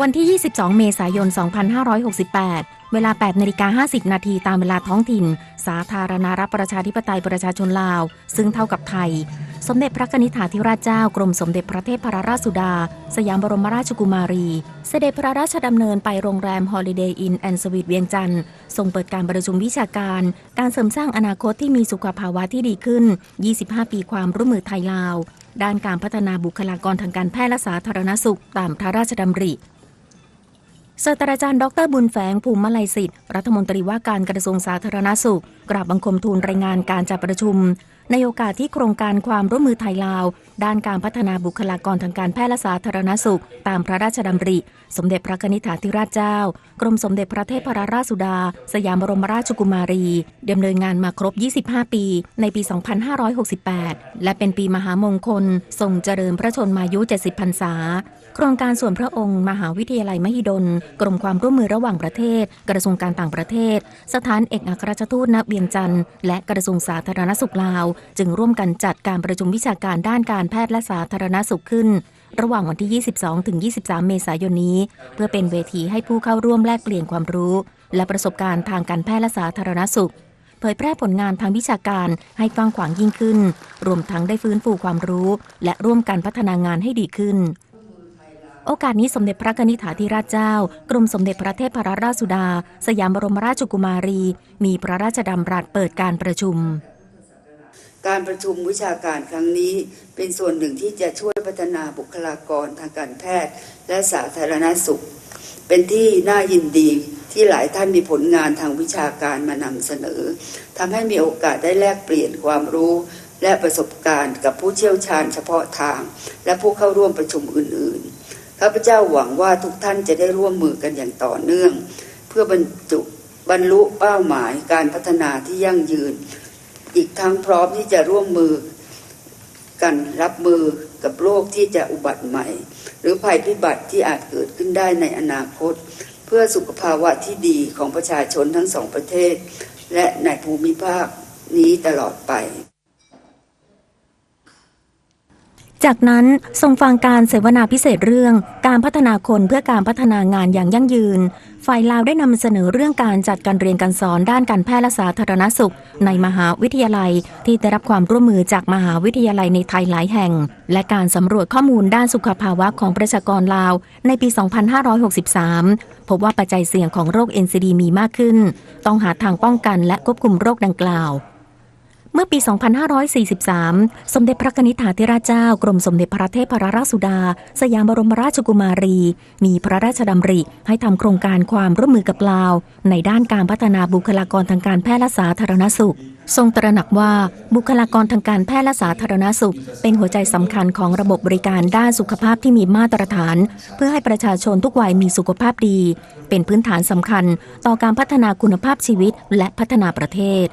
วันที่ 22 เมษายน 2568 เวลา 8นาฬิกา50 นาทีตามเวลาท้องถิ่น สาธารณรัฐประชาธิปไตยประชาชนลาว ซึ่งเท่ากับไทย สมเด็จพระนิษฐาธิราชเจ้ากรมสมเด็จพระเทพรราชสุดา สยามบรมราชกุมารี เสด็จพระราชดำเนินไปโรงแรม Holiday Inn and Suites เวียงจันทร์ทรงเปิดการประชุมวิชาการ การเสริมสร้างอนาคตที่มีสุขภาวะที่ดีขึ้น 25 ปีความร่วมมือไทยลาว ด้านการพัฒนาบุคลากรทางการแพทย์และสาธารณสุขตามพระราชดำริ ศาสตราจารย์ดรบุญแฝงภูมิมาลัยสิทธิ์รัฐมนตรีว่าการกระทรวงสาธารณสุข กราบบังคมทูลรายงานการจัดประชุม ในโอกาสที่โครงการความร่วมมือไทยลาว ด้านการพัฒนาบุคลากรทางการแพทย์และสาธารณสุข ตามพระราชดำริ สมเด็จพระนิษฐาธิราชเจ้า กรมสมเด็จพระเทพรราชสุดา สยามบรมราชกุมารีดำเนินงานมาครบ 25 ปี ในปี 2568 และเป็นปีมหามงคลทรงเจริญพระชนมายุ 70 พรรษา โครงการส่วนพระองค์ มหาวิทยาลัยมหิดล กรมความร่วมมือระหว่างประเทศ กระทรวงการต่างประเทศ สถานเอกอัครราชทูตณเวียงจันทร์และกระทรวงสาธารณสุขลาวจึงร่วมกันจัดการประชุมวิชาการด้านการแพทย์และสาธารณสุขขึ้น ระหว่างวันที่ 22 ถึง 23 เมษายนนี้ เพื่อเป็นเวทีให้ผู้เข้าร่วมแลกเปลี่ยนความรู้ และประสบการณ์ทางการแพทย์และสาธารณสุขเผยแพร่ผลงานทางวิชาการให้กว้างขวางยิ่งขึ้น รวมทั้งได้ฟื้นฟูความรู้ และร่วมกันพัฒนางานให้ดีขึ้นโอกาสนี้สมเด็จพระกนิษฐาธิราชเจ้า กรมสมเด็จพระเทพรราชสุดา สยามบรมราชกุมารี มีพระราชดำรัสเปิดการประชุม การประชุมวิชาการครั้งนี้ เป็นส่วนหนึ่งที่จะช่วยพัฒนาบุคลากรทางการแพทย์ และสาธารณสุข เป็นที่น่ายินดีที่หลายท่านมีผลงานทางวิชาการมานำเสนอทำให้มีโอกาสได้แลกเปลี่ยนความรู้และประสบการณ์กับผู้เชี่ยวชาญเฉพาะทาง และผู้เข้าร่วมประชุมอื่นๆ ข้าพเจ้าหวังว่าทุกท่านจะได้ร่วมมือกันอย่างต่อเนื่อง เพื่อบรรจุบรรลุเป้าหมายการพัฒนาที่ยั่งยืน อีกทั้งพร้อมที่จะร่วมมือกันรับมือกับโรคที่จะอุบัติใหม่ หรือภัยพิบัติที่อาจเกิดขึ้นได้ในอนาคต เพื่อสุขภาวะที่ดีของประชาชนทั้งสองประเทศ และในภูมิภาคนี้ตลอดไป จากนั้นทรงฟังการเสวนาพิเศษเรื่องการพัฒนาคนเพื่อการพัฒนางานอย่างยั่งยืน ฝ่ายลาวได้นำเสนอเรื่องการจัดการเรียนการสอนด้านการแพทย์และสาธารณสุข ในมหาวิทยาลัย ที่ได้รับความร่วมมือจากมหาวิทยาลัยในไทยหลายแห่ง และการสำรวจข้อมูลด้านสุขภาวะของประชากรลาว ในปี 2563 พบว่าปัจจัยเสี่ยงของโรค NCD มีมากขึ้น ต้องหาทางป้องกันและควบคุมโรคดังกล่าว เมื่อปี 2543 สมเด็จพระนิษฐาธิราชเจ้ากรมสมเด็จพระเทพรราชสุดา สยามบรมราชกุมารี มีพระราชดำริให้ทำโครงการความร่วมมือกับลาว ในด้านการพัฒนาบุคลากรทางการแพทย์และสาธารณสุข ทรงตระหนักว่าบุคลากรทางการแพทย์และสาธารณสุข เป็นหัวใจสำคัญของระบบบริการด้านสุขภาพที่มีมาตรฐาน เพื่อให้ประชาชนทุกวัยมีสุขภาพดี เป็นพื้นฐานสำคัญ ต่อการพัฒนาคุณภาพชีวิตและพัฒนาประเทศ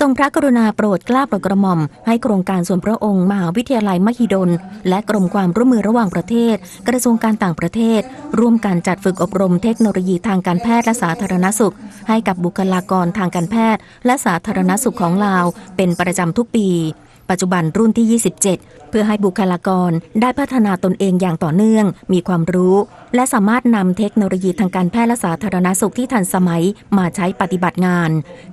ทรงพระกรุณาโปรดเกล้าโปรดกระหม่อม ให้โครงการส่วนพระองค์มหาวิทยาลัยมหิดล และกรมความร่วมมือระหว่างประเทศ กระทรวงการต่างประเทศ ร่วมกันจัดฝึกอบรมเทคโนโลยีทางการแพทย์และสาธารณสุข ให้กับบุคลากรทางการแพทย์ และสาธารณสุขของลาว เป็นประจำทุกปี ปัจจุบันรุ่นที่ 27 เพื่อให้บุคลากรได้พัฒนาตนเองอย่างต่อเนื่อง มีความรู้ และสามารถนำเทคโนโลยีทางการแพทย์และสาธารณสุขที่ทันสมัยมาใช้ปฏิบัติงาน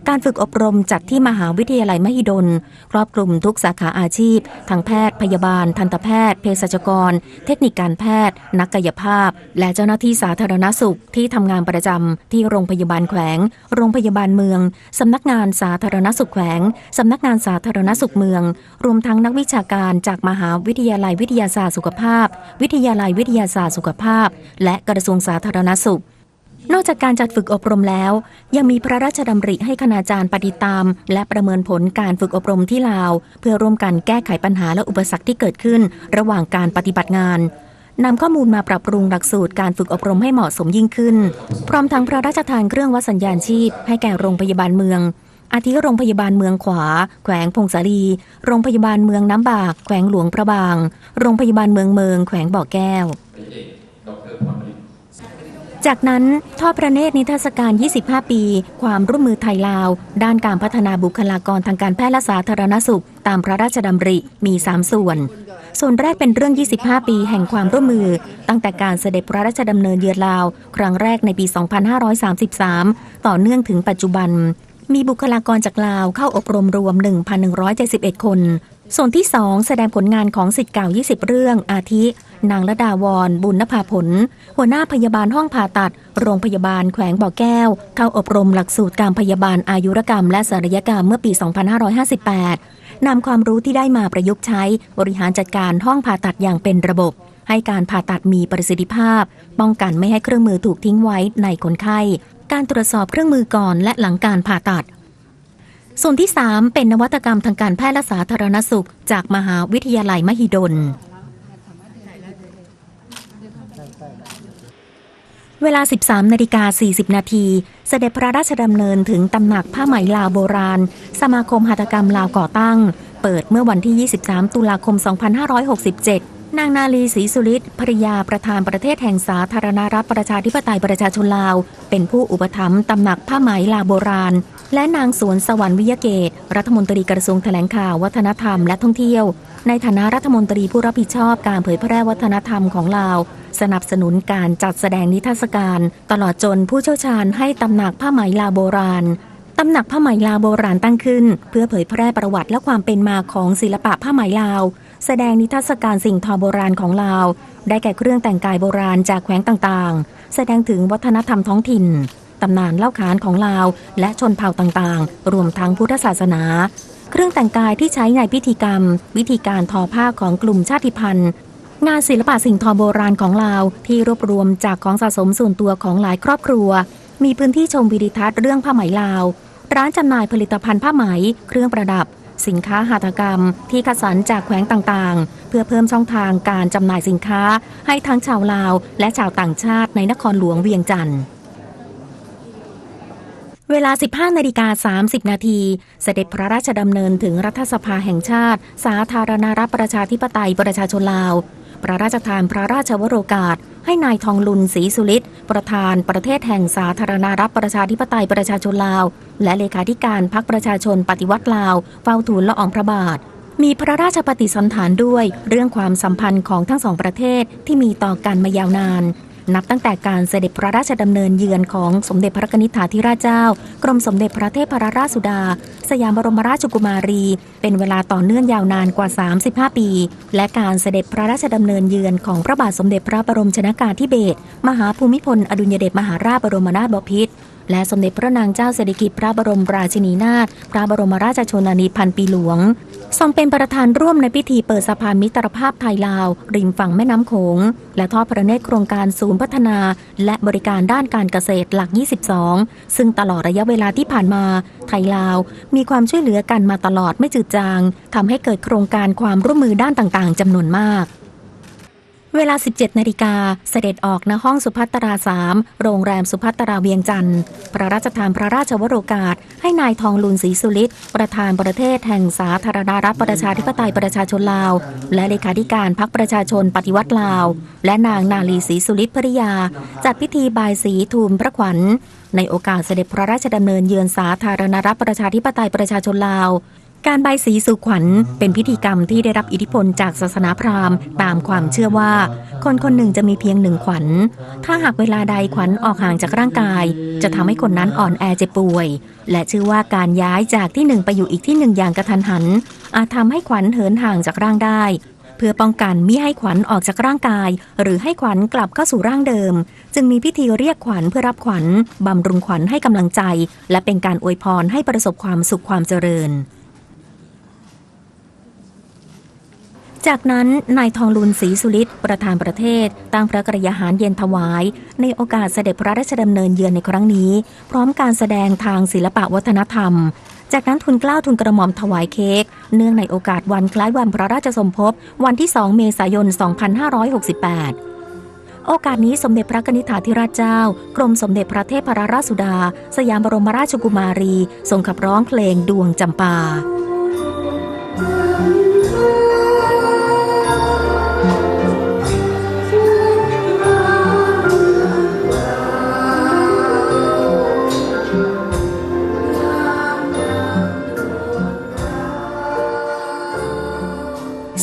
การฝึกอบรมจัดที่มหาวิทยาลัยมหิดล ครอบคลุมทุกสาขาอาชีพทั้งแพทย์ พยาบาล ทันตแพทย์ เภสัชกร เทคนิคการแพทย์ นักกายภาพ และเจ้าหน้าที่สาธารณสุขที่ทำงานประจำที่โรงพยาบาลแขวง โรงพยาบาลเมืองสำนักงานสาธารณสุขแขวงสำนักงานสาธารณสุขเมืองรวมทั้งนักวิชาการจากมหาวิทยาลัยวิทยาศาสตร์สุขภาพ วิทยาลัยวิทยาศาสตร์สุขภาพ และกระทรวงสาธารณสุข นอกจากการจัดฝึกอบรมแล้ว ยังมีพระราชดำริให้คณาจารย์ปฏิตาม และประเมินผลการฝึกอบรมที่ลาว เพื่อร่วมกันแก้ไขปัญหาและอุปสรรคที่เกิดขึ้น ระหว่างการปฏิบัติงานนำข้อมูลมาปรับปรุงหลักสูตรการฝึกอบรมให้เหมาะสมยิ่งขึ้น พร้อมทั้งพระราชทานเครื่องวัดสัญญาณชีพ ให้แก่โรงพยาบาลเมือง อาทิโรงพยาบาลเมืองขวา แขวงพงศาลี โรงพยาบาลเมืองน้ำบาก แขวงหลวงพระบาง โรงพยาบาลเมืองเมือง แขวงบ่อแก้ว จากนั้นทอดพระเนตรนิทรรศการ 25 ปี ความร่วมมือไทยลาว ด้านการพัฒนาบุคลากรทางการแพทย์และสาธารณสุข ตามพระราชดำริมี 3 ส่วนส่วนแรกเป็นเรื่อง 25 ปีแห่งความร่วมมือ ตั้งแต่การเสด็จพระราชดำเนินเยือนลาว ครั้งแรกในปี 2533 ต่อเนื่องถึงปัจจุบัน มีบุคลากรจากลาวเข้าอบรมรวม 1,171 คน ส่วนที่ 2 แสดงผลงานของสิทธิ์เก่า 20 เรื่อง อาทิ นางละดาวร บุญนภาผล หัวหน้าพยาบาลห้องผ่าตัด โรงพยาบาลแขวงบ่อแก้ว เข้าอบรมหลักสูตรการพยาบาลอายุรกรรม และศัลยกรรมเมื่อปี 2558นำความรู้ที่ได้มาประยุกต์ใช้บริหารจัดการห้องผ่าตัดอย่างเป็นระบบให้การผ่าตัดมีประสิทธิภาพ ป้องกันไม่ให้เครื่องมือถูกทิ้งไว้ในคนไข้ การตรวจสอบเครื่องมือก่อนและหลังการผ่าตัด ส่วนที่ 3 เป็นนวัตกรรมทางการแพทย์และสาธารณสุข จากมหาวิทยาลัยมหิดล เวลา 13นาฬิกา40 นาทีเสด็จพระราชดำเนินถึงตำหนักผ้าไหมลาวโบราณ สมาคมหัตถกรรมลาวก่อตั้ง เปิดเมื่อวันที่ 23 ตุลาคม 2567 นางนาลีศรีสุริตภริยาประธานประเทศแห่งสาธารณรัฐประชาธิปไตยประชาชนลาว เป็นผู้อุปถัมภ์ตำหนักผ้าไหมลาโบราณ และนางสวนสวรรค์วิยเกต รัฐมนตรีกระทรวงแถลงข่าววัฒนธรรมและท่องเที่ยว ในฐานะรัฐมนตรีผู้รับผิดชอบการเผยแพร่วัฒนธรรมของลาว สนับสนุนการจัดแสดงนิทรรศการ ตลอดจนผู้เชี่ยวชาญให้ตำหนักผ้าไหมลาโบราณตำหนักผ้าไหมลาวโบราณตั้งขึ้น เพื่อเผยแพร่ประวัติและความเป็นมาของศิลปะผ้าไหมลาว แสดงนิทรรศการสิ่งทอโบราณของลาว ได้แก่เครื่องแต่งกายโบราณจากแขวงต่างๆ แสดงถึงวัฒนธรรมท้องถิ่นตำนานเล่าขานของลาว และชนเผ่าต่างๆ รวมทั้งพุทธศาสนา เครื่องแต่งกายที่ใช้ในพิธีกรรม วิธีการทอผ้าของกลุ่มชาติพันธุ์ งานศิลปะสิ่งทอโบราณของลาว ที่รวบรวมจากของสะสมส่วนตัวของหลายครอบครัว มีพื้นที่ชมวิดิทัศน์เรื่องผ้าไหมลาว ร้านจำหน่ายผลิตภัณฑ์ผ้าไหม เครื่องประดับ สินค้าหัตถกรรม ที่คัดสรรจากแขวงต่างๆ เพื่อเพิ่มช่องทางการจำหน่ายสินค้า ให้ทั้งชาวลาว และชาวต่างชาติในนครหลวงเวียงจันทร์เวลา 15นาฬิกา30 นาที เสด็จพระราชดำเนินถึงรัฐสภาแห่งชาติ สาธารณรัฐประชาธิปไตยประชาชนลาว พระราชทานพระราชวโรกาส ให้นายทองลุนศรีสุริศประธานประเทศแห่งสาธารณรัฐประชาธิปไตยประชาชนลาว และเลขาธิการพรรคประชาชนปฏิวัติลาว เฝ้าทูลละอองพระบาท มีพระราชปฏิสันฐานด้วยเรื่องความสัมพันธ์ของทั้งสองประเทศที่มีต่อกันมายาวนาน นับตั้งแต่การเสด็จพระราชดำเนินเยือนของสมเด็จพระกนิษฐาธิราชเจ้า กรมสมเด็จพระเทพรราชสุดา สยามบรมราชกุมารี เป็นเวลาต่อเนื่องยาวนานกว่า 35 ปี และการเสด็จพระราชดำเนินเยือนของพระบาทสมเด็จพระบรมชนากาธิเบศรมหาภูมิพลอดุลยเดชมหาราชบรมนาถบพิตรและสมเด็จพระนางเจ้าสิริกิติ์พระบรมราชินีนาถพระบรมราชชนนีพันปีหลวง ทรงเป็นประธานร่วมในพิธีเปิดสะพานมิตรภาพไทยลาว ริมฝั่งแม่น้ำโขง และทอดพระเนตรโครงการศูนย์พัฒนา และบริการด้านการเกษตรหลัก 22 ซึ่งตลอดระยะเวลาที่ผ่านมาไทยลาว มีความช่วยเหลือกันมาตลอดไม่จืดจางทำให้เกิดโครงการความร่วมมือด้านต่างๆจำนวนมาก เวลา 17 นาฬิกาเสด็จออกณห้องสุพัตราสามโรงแรมสุพัตราเวียงจันทร์พระราชทานพระราชวโรกาส ให้นายทองลุนศรีสุริตประธานประเทศแห่งสาธารณรัฐประชาธิปไตยประชาชนลาว และเลขาธิการพรรคประชาชนปฏิวัติลาว และนางนาลีศรีสุริตภริยา จัดพิธีบายสีทูลพระขวัญในโอกาสเสด็จพระราชดำเนินเยือนสาธารณรัฐประชาธิปไตยประชาชนลาว การใบายสีสู่ขวัญเป็นพิธีกรรมที่ได้รับอิทธิพลจากศาสนาพราหมณ์ ตามความเชื่อว่า คนคนหนึ่งจะมีเพียงหนึ่งขวัญ ถ้าหากเวลาใดขวัญออกห่างจากร่างกาย จะทำให้คนนั้นอ่อนแอเจ็บป่วย และเชื่อว่าการย้ายจากที่หนึ่งไปอยู่อีกที่หนึ่งอย่างกระทันหัน อาจทำให้ขวัญเหินห่างจากร่างได้ เพื่อป้องกันมิให้ขวัญออกจากร่างกาย หรือให้ขวัญกลับเข้าสู่ร่างเดิม จึงมีพิธีเรียกขวัญเพื่อรับขวัญบำรุงขวัญให้กำลังใจ และเป็นการอวยพรให้ประสบความสุขความเจริญ จากนั้นนายทองลุนศรีสุริตประธานประเทศ ตั้งพระกรยาหารเย็นถวาย ในโอกาสเสด็จพระราชดำเนินเยือนในครั้งนี้ พร้อมการแสดงทางศิลปะวัฒนธรรม จากนั้นทุนกล้าวทุนกระหม่อมถวายเค้ก เนื่องในโอกาสวันคล้ายวันพระราชสมภพวันที่ 2 เมษายน 2568โอกาสนี้สมเด็จพระนิษฐาธิราชเจ้า กรมสมเด็จพระเทพรราชสุดา สยามบรมราชกุมารีทรงขับร้องเพลงดวงจำปา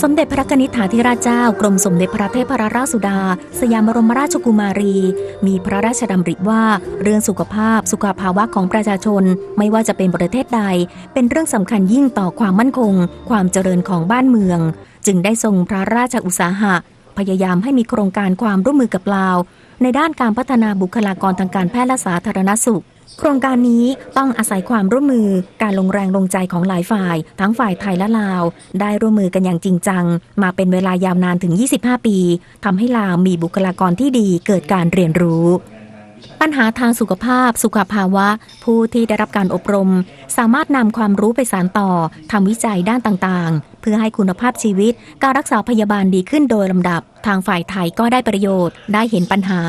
สมเด็จพระนิษฐาธิราชเจ้ากรมสมเด็จพระเทพรราชสุดา สยามบรมราชกุมารี มีพระราชดำริว่าเรื่องสุขภาพสุขภาวะของประชาชน ไม่ว่าจะเป็นประเทศใด เป็นเรื่องสำคัญยิ่งต่อความมั่นคง ความเจริญของบ้านเมือง จึงได้ทรงพระราชอุตสาหะ พยายามให้มีโครงการความร่วมมือกับลาว ในด้านการพัฒนาบุคลากรทางการแพทย์และสาธารณสุข โครงการนี้ต้องอาศัยความร่วมมือการลงแรงลงใจของหลายฝ่าย ทั้งฝ่ายไทยและลาว ได้ร่วมมือกันอย่างจริงจัง มาเป็นเวลายาวนานถึง 25 ปีทำให้ลาวมีบุคลากรที่ดีเกิดการเรียนรู้ ปัญหาทางสุขภาพ สุขภาวะ ผู้ที่ได้รับการอบรม สามารถนำความรู้ไปสานต่อทำวิจัยด้านต่างๆ เพื่อให้คุณภาพชีวิต การรักษาพยาบาลดีขึ้นโดยลำดับ ทางฝ่ายไทยก็ได้ประโยชน์ ได้เห็นปัญหา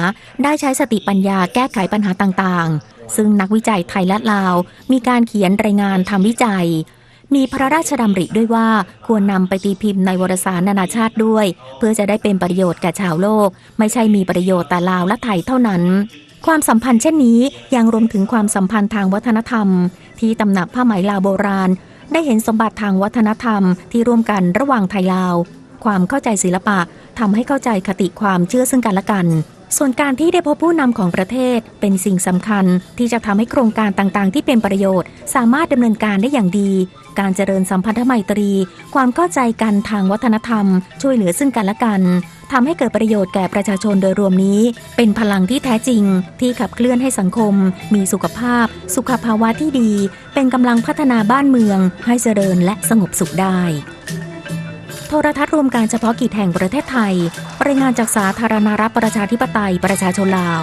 ได้ใช้สติปัญญาแก้ไขปัญหาต่างๆ ซึ่งนักวิจัยไทยและลาว มีการเขียนรายงานทำวิจัย มีพระราชดำริด้วยว่าควรนำไปตีพิมพ์ในวารสารนานาชาติด้วย เพื่อจะได้เป็นประโยชน์แก่ชาวโลก ไม่ใช่มีประโยชน์แต่ลาวและไทยเท่านั้นความสัมพันธ์เช่นนี้ยังรวมถึงความสัมพันธ์ทางวัฒนธรรม ที่ตำหนักผ้าไหมลาวโบราณ ได้เห็นสมบัติทางวัฒนธรรมที่ร่วมกันระหว่างไทยลาว ความเข้าใจศิลปะทำให้เข้าใจคติความเชื่อซึ่งกันและกัน ส่วนการที่ได้พบผู้นำของประเทศเป็นสิ่งสำคัญที่จะทำให้โครงการต่างๆ ที่เป็นประโยชน์ สามารถดำเนินการได้อย่างดี การเจริญสัมพันธไมตรี ความเข้าใจกันทางวัฒนธรรม ช่วยเหลือซึ่งกันและกันทำให้เกิดประโยชน์แก่ประชาชนโดยรวมนี้ เป็นพลังที่แท้จริง ที่ขับเคลื่อนให้สังคม มีสุขภาพ สุขภาวะที่ดี เป็นกำลังพัฒนาบ้านเมือง ให้เจริญและสงบสุขได้ โทรทัศน์รวมการเฉพาะกิจแห่งประเทศไทย รายงานจากสาธารณรัฐประชาธิปไตยประชาชนลาว